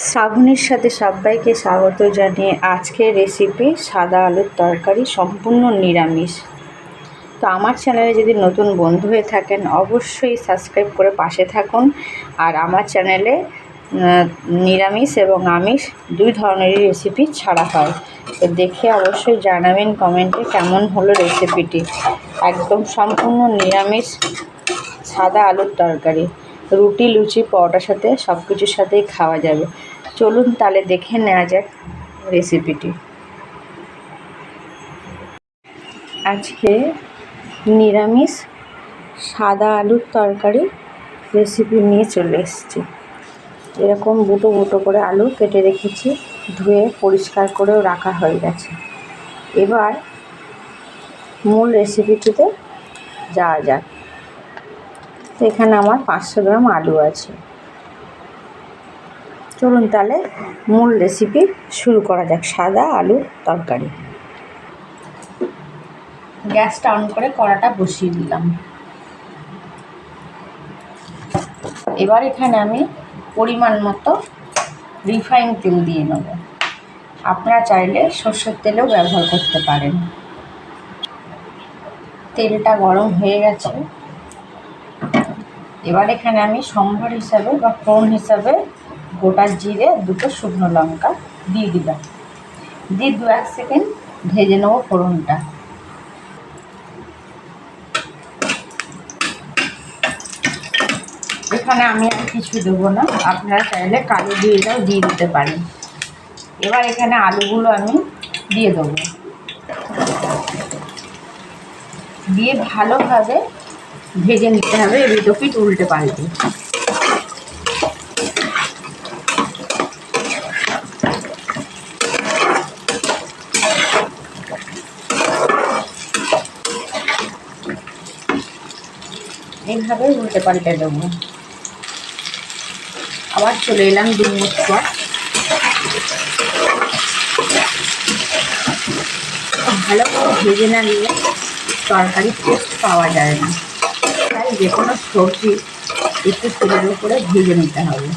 শ্রাবণীর সাথে সবাইকে স্বাগত জানিয়ে আজকের রেসিপি সাদা আলুর তরকারি সম্পূর্ণ নিরামিষ। তো আমার চ্যানেলে যদি নতুন বন্ধু হয়ে থাকেন, অবশ্যই সাবস্ক্রাইব করে পাশে থাকুন। আর আমার চ্যানেলে নিরামিষ এবং আমিষ দুই ধরনেরই রেসিপি ছাড়া হয়। তো দেখে অবশ্যই জানাবেন কমেন্টে কেমন হলো রেসিপিটি একদম সম্পূর্ণ নিরামিষ সাদা আলুর তরকারি। রুটি, লুচি, পরোটার সাথে সব কিছুর সাথেই খাওয়া যাবে। চলুন তাহলে দেখে নেওয়া যাক রেসিপিটি আজকে নিরামিষ সাদা আলুর তরকারি রেসিপি নিয়ে চলে এসেছি। এরকম বুটো বুটো করে আলু কেটে রেখেছি, ধুয়ে পরিষ্কার করেও রাখা হয়ে গেছে। এবার মূল রেসিপিটিতে যাওয়া যাক। তো এখানে আমার পাঁচশো গ্রাম আলু আছে। চলুন তাহলে মূল রেসিপি শুরু করা যাক, সাদা আলুর তরকারি। গ্যাসটা অন করে কড়াটা বসিয়ে দিলাম। এবার এখানে আমি পরিমাণ মতো রিফাইন তেল দিয়ে নেব। আপনারা চাইলে সর্ষের তেলও ব্যবহার করতে পারেন। তেলটা গরম হয়ে গেছে। এবার এখানে আমি সম্ভার হিসাবে বা ফোড়ন হিসাবে গোটা জিরে দুটো শুকনো লঙ্কা দিয়ে দিলাম। দিয়ে দু এক সেকেন্ড ভেজে নেব ফোড়নটা। এখানে আমি আর কিছু দেবো না, আপনারা চাইলে কালো জিরেটাও দিয়ে দিতে পারেন। এবার এখানে আলুগুলো আমি দিয়ে দেবো। দিয়ে ভালোভাবে ভেজে নিতে হবে এপিট পিঠ উল্টে পাল্টে। এইভাবে উল্টে পাল্টে দেবো। আবার চলে এলাম দু পর। ভালো করে ভেজে না নিলে তরকারি টেস্ট পাওয়া যায় না। তাই যে কোনো সবজি একটু তেলের উপরে ভেজে নিতে হবে।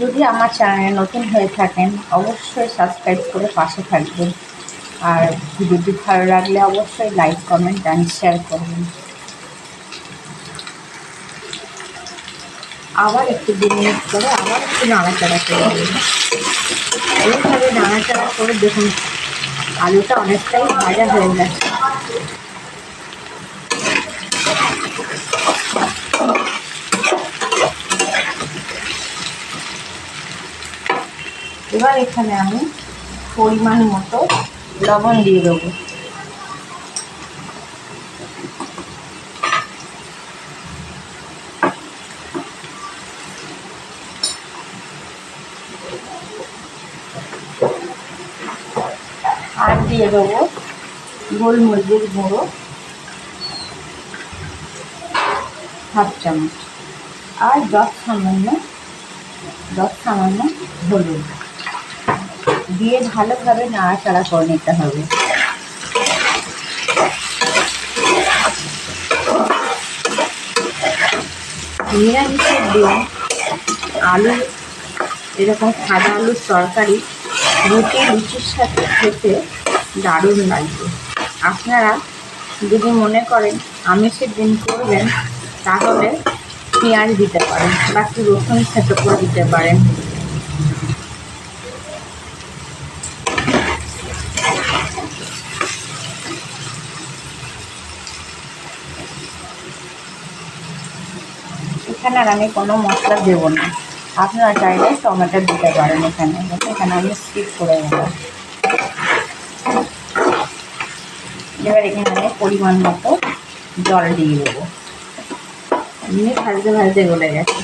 যদি আমার চ্যানেলে নতুন হয়ে থাকেন, অবশ্যই সাবস্ক্রাইব করে পাশে থাকবেন। আর ভিডিওটি ভালো লাগলে অবশ্যই লাইক কমেন্ট অ্যান্ড শেয়ার করবেন। আবার একটু দু মিনিট করে আবার একটু নাড়াচাড়া করে দেবেন এইভাবে নাড়াচাড়া করে দেখুন, আলুটা অনেকটাই ভাজা হয়ে গেছে। এবার এখানে আমি পরিমাণ মতো লবণ দিয়ে দেবো আর দিয়ে দেবো। গোলমরিচের গুঁড়ো। হাফ চামচ। আর দশ সামান্য দশ সামান্য হলুদ। দিয়ে ভালোভাবে নাড়াচাড়া করে নিতে হবে। নিরামিষের দিন আলু, এরকম সাদা আলুর তরকারি রুটি লুচির সাথে খেতে দারুণ লাগবে। আপনারা যদি মনে করেন আমিষের দিন করবেন, তাহলে পেঁয়াজ দিতে পারেন বা একটু রসুন থেতো করে দিতে পারেন। এখানে আর আমি কোনো মশলা দেবো না। আপনারা চাইলে টমেটো দিতে পারেন এখানে। এখানে আমি স্কিপ করে নেব এবার এখানে আমি পরিমাণ মতো জল দিয়ে দেবো। এমনি ভাজতে ভাজতে গলে গেছে।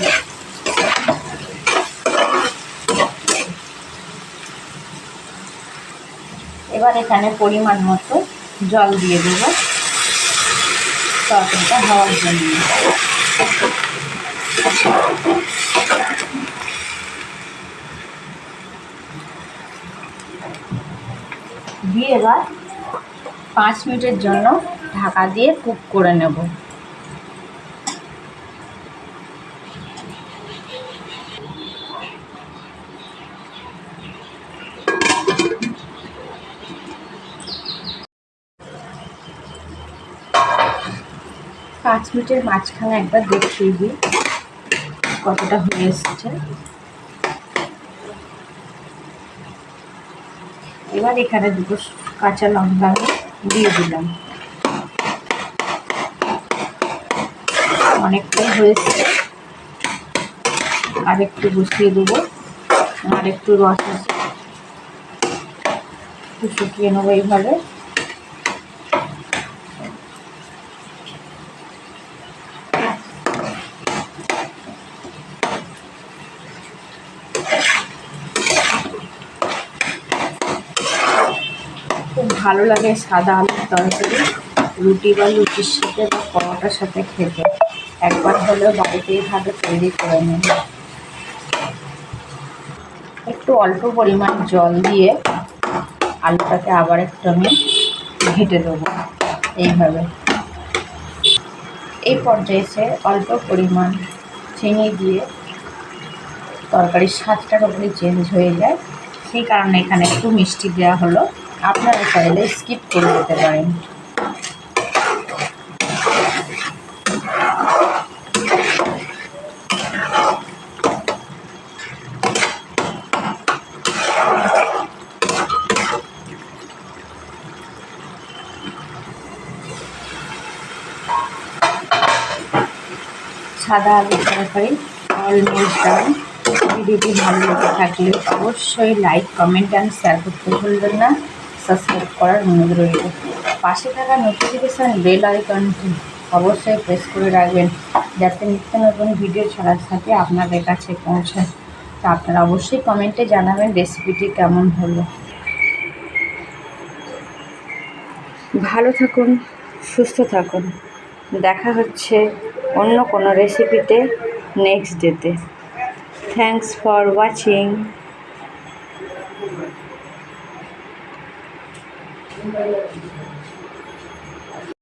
এবার এখানে পরিমাণ মতো জল দিয়ে দেবো। তরকারিটা হওয়ার জন্য। দিয়ে এবার পাঁচ মিনিটের জন্য ঢাকা দিয়ে কুক করে নেব। পাঁচ মিনিটের মাঝখানে একবার দেখিয়ে দিই কতটা হয়ে এসছে। এবার এখানে দুটো কাঁচা লঙ্কা আমি দিয়ে দিলাম। অনেকটাই হয়েছে। আর একটু বসিয়ে দেবো। আর একটু রস আছে। শুকিয়ে নেব এইভাবে। ভালো লাগে সাদা আলুর তরকারি, রুটি বা লুচির সাথে বা পরোটার সাথে খেতে। একবার হলেও বাড়িতে এইভাবে তৈরি করে নেব একটু অল্প পরিমাণ জল দিয়ে আলুটাকে আবার একটু আমি ঘেটে দেবো। এইভাবে। এই পর্যায়ে এসে অল্প পরিমাণ চিনি দিয়ে তরকারির স্বাদটা তখনই চেঞ্জ হয়ে যায়। সেই কারণে এখানে একটু মিষ্টি দেওয়া হলো। আপনারা চাইলে স্কিপ করে দিতে পারেন। সাদা আলু তরকারি অলমোস্ট ডান ভিডিওটি ভালো লেগে থাকলে অবশ্যই লাইক কমেন্ট অ্যান্ড শেয়ার করতে ভুলবেন না। সাবস্ক্রাইব করার অনুরোধ রইল। পাশে থাকা নোটিফিকেশান বেল আইকনটি অবশ্যই প্রেস করে রাখবেন, যাতে নিত্য নতুন ভিডিও ছাড়ার সাথে আপনাদের কাছে পৌঁছায়। তা আপনারা অবশ্যই কমেন্টে জানাবেন রেসিপিটি কেমন হলো। ভালো থাকুন, সুস্থ থাকুন। দেখা হচ্ছে অন্য কোনো রেসিপিতে নেক্সট ডেতে thanks for watching Thank you.